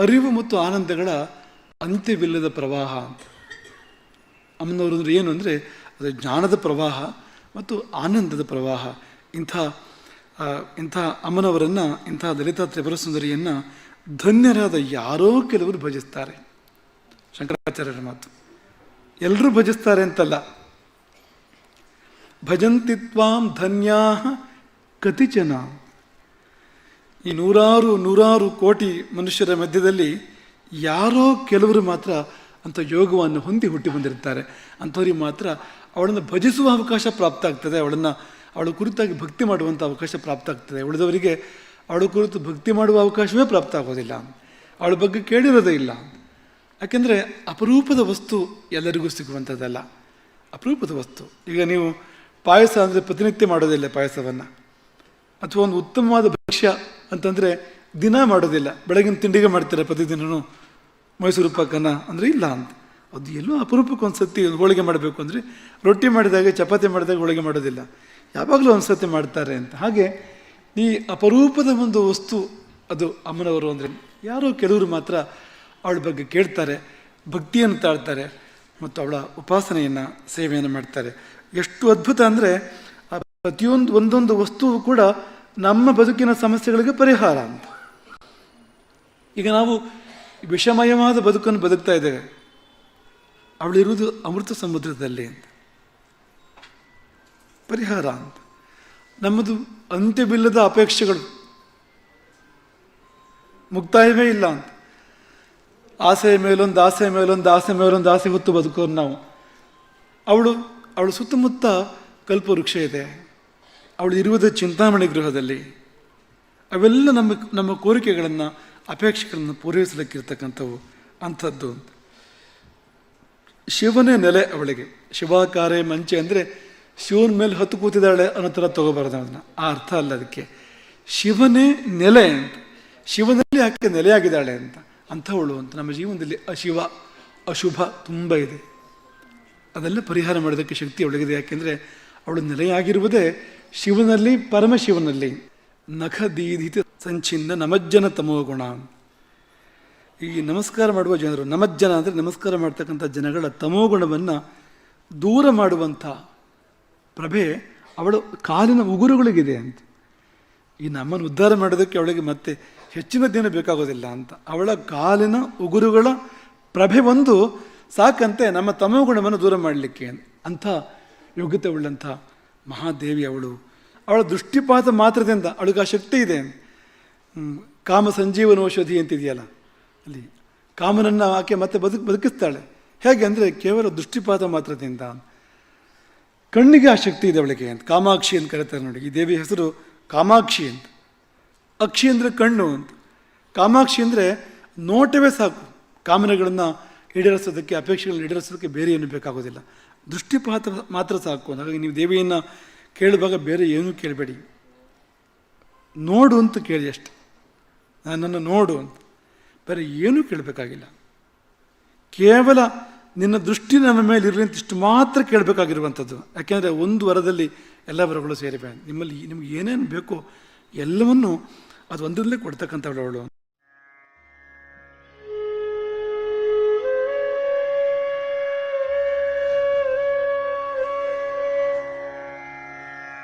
ಅರಿವು ಮತ್ತು ಆನಂದಗಳ ಅಂತ್ಯವಿಲ್ಲದ ಪ್ರವಾಹ. ಅಂತ ಅಮ್ಮನವರು ಅಂದರೆ ಏನು ಅಂದರೆ, ಅದು ಜ್ಞಾನದ ಪ್ರವಾಹ ಮತ್ತು ಆನಂದದ ಪ್ರವಾಹ. ಇಂಥ ಇಂಥ ಅಮ್ಮನವರನ್ನು, ಇಂಥ ದಲಿತ ತ್ರಿಪುರ ಸುಂದರಿಯನ್ನು ಧನ್ಯರಾದ ಯಾರೋ ಕೆಲವರು ಭಜಿಸ್ತಾರೆ. ಶಂಕರಾಚಾರ್ಯರ ಮಾತು. ಎಲ್ಲರೂ ಭಜಿಸ್ತಾರೆ ಅಂತಲ್ಲ. ಭಜಂತಿತ್ವಾಂ ಧನ್ಯಾ ಕತಿಚನ ಈ ನೂರಾರು ನೂರಾರು ಕೋಟಿ ಮನುಷ್ಯರ ಮಧ್ಯದಲ್ಲಿ ಯಾರೋ ಕೆಲವರು ಮಾತ್ರ ಅಂಥ ಯೋಗವನ್ನು ಹೊಂದಿ ಹುಟ್ಟಿ ಬಂದಿರ್ತಾರೆ. ಅಂಥವ್ರಿಗೆ ಮಾತ್ರ ಅವಳನ್ನು ಭಜಿಸುವ ಅವಕಾಶ ಪ್ರಾಪ್ತ ಆಗ್ತದೆ. ಅವಳನ್ನು, ಅವಳ ಕುರಿತಾಗಿ ಭಕ್ತಿ ಮಾಡುವಂಥ ಅವಕಾಶ ಪ್ರಾಪ್ತ ಆಗ್ತದೆ. ಉಳಿದವರಿಗೆ ಅವಳ ಕುರಿತು ಭಕ್ತಿ ಮಾಡುವ ಅವಕಾಶವೇ ಪ್ರಾಪ್ತ ಆಗೋದಿಲ್ಲ. ಅವಳ ಬಗ್ಗೆ ಕೇಳಿರೋದೇ ಇಲ್ಲ. ಯಾಕೆಂದರೆ ಅಪರೂಪದ ವಸ್ತು ಎಲ್ಲರಿಗೂ ಸಿಗುವಂಥದ್ದಲ್ಲ. ಅಪರೂಪದ ವಸ್ತು. ಈಗ ನೀವು ಪಾಯಸ ಅಂದರೆ ಪ್ರತಿನಿತ್ಯ ಮಾಡೋದಿಲ್ಲ ಪಾಯಸವನ್ನು. ಅಥವಾ ಒಂದು ಉತ್ತಮವಾದ ಭಕ್ಷ್ಯ ಅಂತಂದರೆ ದಿನ ಮಾಡೋದಿಲ್ಲ. ಬೆಳಗಿನ ತಿಂಡಿಗೆ ಮಾಡ್ತಾರೆ ಪ್ರತಿದಿನವೂ ಮೈಸೂರು ಪಾಕನ ಅಂದರೆ ಇಲ್ಲ ಅಂತ. ಅದು ಎಲ್ಲೋ ಅಪರೂಪಕ್ಕೆ ಒಂದು ಸತಿ ಹೋಳಿಗೆ ಮಾಡಬೇಕು ಅಂದರೆ ರೊಟ್ಟಿ ಮಾಡಿದಾಗ, ಚಪಾತಿ ಮಾಡಿದಾಗ ಹೋಳಿಗೆ ಮಾಡೋದಿಲ್ಲ. ಯಾವಾಗಲೂ ಒಂದು ಸತಿ ಮಾಡ್ತಾರೆ ಅಂತ. ಹಾಗೆ ಈ ಅಪರೂಪದ ಒಂದು ವಸ್ತು ಅದು ಅಮ್ಮನವರು ಅಂದರೆ ಯಾರೋ ಕೆಲವರು ಮಾತ್ರ ಅವಳ ಬಗ್ಗೆ ಕೇಳ್ತಾರೆ, ಭಕ್ತಿಯನ್ನು ತಾಳ್ತಾರೆ ಮತ್ತು ಅವಳ ಉಪಾಸನೆಯನ್ನು, ಸೇವೆಯನ್ನು ಮಾಡ್ತಾರೆ. ಎಷ್ಟು ಅದ್ಭುತ ಅಂದರೆ ಪ್ರತಿಯೊಂದು, ಒಂದೊಂದು ವಸ್ತುವು ಕೂಡ ನಮ್ಮ ಬದುಕಿನ ಸಮಸ್ಯೆಗಳಿಗೆ ಪರಿಹಾರ ಅಂತ. ಈಗ ನಾವು ವಿಷಮಯವಾದ ಬದುಕನ್ನು ಬದುಕ್ತಾ ಇದ್ದೇವೆ. ಅವಳಿರುವುದು ಅಮೃತ ಸಮುದ್ರದಲ್ಲಿ ಅಂತ. ಪರಿಹಾರ ಅಂತ. ನಮ್ಮದು ಅಂತ್ಯವಿಲ್ಲದ ಅಪೇಕ್ಷೆಗಳು. ಮುಕ್ತಾಯವೇ ಇಲ್ಲ ಅಂತ. ಆಸೆಯ ಮೇಲೊಂದು ಆಸೆಯ ಮೇಲೊಂದು ಆಸೆ ಮೇಲೊಂದು ಆಸೆ ಹೊತ್ತು ಬದುಕೋರು ನಾವು. ಅವಳು ಅವಳು ಸುತ್ತಮುತ್ತ ಕಲ್ಪವೃಕ್ಷ ಇದೆ. ಅವಳು ಇರುವುದು ಚಿಂತಾಮಣಿ ಗೃಹದಲ್ಲಿ. ಅವೆಲ್ಲ ನಮ್ಮ ನಮ್ಮ ಕೋರಿಕೆಗಳನ್ನು, ಅಪೇಕ್ಷೆಗಳನ್ನು ಪೂರೈಸಲಿಕ್ಕಿರ್ತಕ್ಕಂಥವು ಅಂಥದ್ದು. ಅಂತ ಶಿವನೇ ನೆಲೆ ಅವಳಿಗೆ. ಶಿವಾಕಾರೆ ಮಂಚೆ ಅಂದರೆ ಶಿವನ ಮೇಲೆ ಹತ್ತು ಕೂತಿದ್ದಾಳೆ ಅನ್ನೋ ಥರ ತಗೋಬಾರ್ದು ಅದನ್ನು. ಆ ಅರ್ಥ ಅಲ್ಲ ಅದಕ್ಕೆ. ಶಿವನೇ ನೆಲೆ ಅಂತ. ಶಿವನಲ್ಲಿ ಆಕೆ ನೆಲೆಯಾಗಿದ್ದಾಳೆ ಅಂತ. ಅಂಥವಳು ಅಂತ. ನಮ್ಮ ಜೀವನದಲ್ಲಿ ಅಶಿವ, ಅಶುಭ ತುಂಬ ಇದೆ. ಅದೆಲ್ಲ ಪರಿಹಾರ ಮಾಡೋದಕ್ಕೆ ಶಕ್ತಿ ಅವಳಿಗಿದೆ. ಯಾಕೆಂದರೆ ಅವಳು ನೆಲೆಯಾಗಿರುವುದೇ ಶಿವನಲ್ಲಿ, ಪರಮಶಿವನಲ್ಲಿ. ನಖ ದೀಧಿತ ಸಂಚಿನ್ನ ನಮಜ್ಜನ ತಮೋಗುಣ ಈ ನಮಸ್ಕಾರ ಮಾಡುವ ಜನರು, ನಮಜ್ಜನ ಅಂದರೆ ನಮಸ್ಕಾರ ಮಾಡ್ತಕ್ಕಂಥ ಜನಗಳ ತಮೋಗುಣವನ್ನು ದೂರ ಮಾಡುವಂಥ ಪ್ರಭೆ ಅವಳು ಕಾಲಿನ ಉಗುರುಗಳಿಗಿದೆ ಅಂತ. ಈ ನಮ್ಮನ್ನು ಉದ್ಧಾರ ಮಾಡೋದಕ್ಕೆ ಅವಳಿಗೆ ಮತ್ತೆ ಹೆಚ್ಚಿನ ದಿನ ಬೇಕಾಗೋದಿಲ್ಲ ಅಂತ. ಅವಳ ಕಾಲಿನ ಉಗುರುಗಳ ಪ್ರಭೆ ಒಂದು ಸಾಕಂತೆ ನಮ್ಮ ತಮೋಗುಣವನ್ನು ದೂರ ಮಾಡಲಿಕ್ಕೆ ಅಂಥ ಯೋಗ್ಯತೆ ಉಳ್ಳಂಥ ಮಹಾದೇವಿ ಅವಳು. ಅವಳ ದೃಷ್ಟಿಪಾತ ಮಾತ್ರದಿಂದ ಅವಳಿಗೆ ಆ ಶಕ್ತಿ ಇದೆ. ಕಾಮ ಸಂಜೀವನ ಔಷಧಿ ಅಂತಿದೆಯಲ್ಲ. ಅಲ್ಲಿ ಕಾಮನನ್ನು ಆಕೆ ಮತ್ತೆ ಬದುಕು, ಬದುಕಿಸ್ತಾಳೆ. ಹೇಗೆ ಅಂದರೆ ಕೇವಲ ದೃಷ್ಟಿಪಾತ ಮಾತ್ರದಿಂದ. ಕಣ್ಣಿಗೆ ಆ ಶಕ್ತಿ ಇದೆ ಅವಳಿಗೆ ಅಂತ. ಕಾಮಾಕ್ಷಿ ಅಂತ ಕರೀತಾರೆ ನೋಡಿ. ಈ ದೇವಿ ಹೆಸರು ಕಾಮಾಕ್ಷಿ ಅಂತ. ಅಕ್ಷಿ ಅಂದರೆ ಕಣ್ಣು ಅಂತ. ಕಾಮಾಕ್ಷಿ ಅಂದರೆ ನೋಟವೇ ಸಾಕು. ಕಾಮನೆಗಳನ್ನು ಈಡೇರಿಸೋದಕ್ಕೆ, ಅಪೇಕ್ಷೆಗಳನ್ನ ಈಡೇರಿಸೋದಕ್ಕೆ ಬೇರೆ ಏನು ಬೇಕಾಗೋದಿಲ್ಲ. ದೃಷ್ಟಿಪಾತ ಮಾತ್ರ ಸಾಕು. ಹಾಗಾಗಿ ನೀವು ದೇವಿಯನ್ನು ಕೇಳುವಾಗ ಬೇರೆ ಏನೂ ಕೇಳಬೇಡಿ. ನೋಡು ಅಂತ ಕೇಳಿ ಅಷ್ಟೆ. ನನ್ನನ್ನು ನೋಡು ಅಂತ. ಬೇರೆ ಏನೂ ಕೇಳಬೇಕಾಗಿಲ್ಲ. ಕೇವಲ ನಿನ್ನ ದೃಷ್ಟಿ ನನ್ನ ಮೇಲೆ ಇರಲಿ ಅಂತ ಇಷ್ಟು ಮಾತ್ರ ಕೇಳಬೇಕಾಗಿರುವಂಥದ್ದು. ಯಾಕೆಂದರೆ ಒಂದು ವರದಲ್ಲಿ ಎಲ್ಲ ವರಗಳು ಸೇರಿವೆ. ನಿಮ್ಮಲ್ಲಿ ನಿಮ್ಗೆ ಏನೇನು ಬೇಕೋ ಎಲ್ಲವನ್ನೂ ಅದು ಒಂದರಲ್ಲೇ ಕೊಡ್ತಕ್ಕಂಥವಳು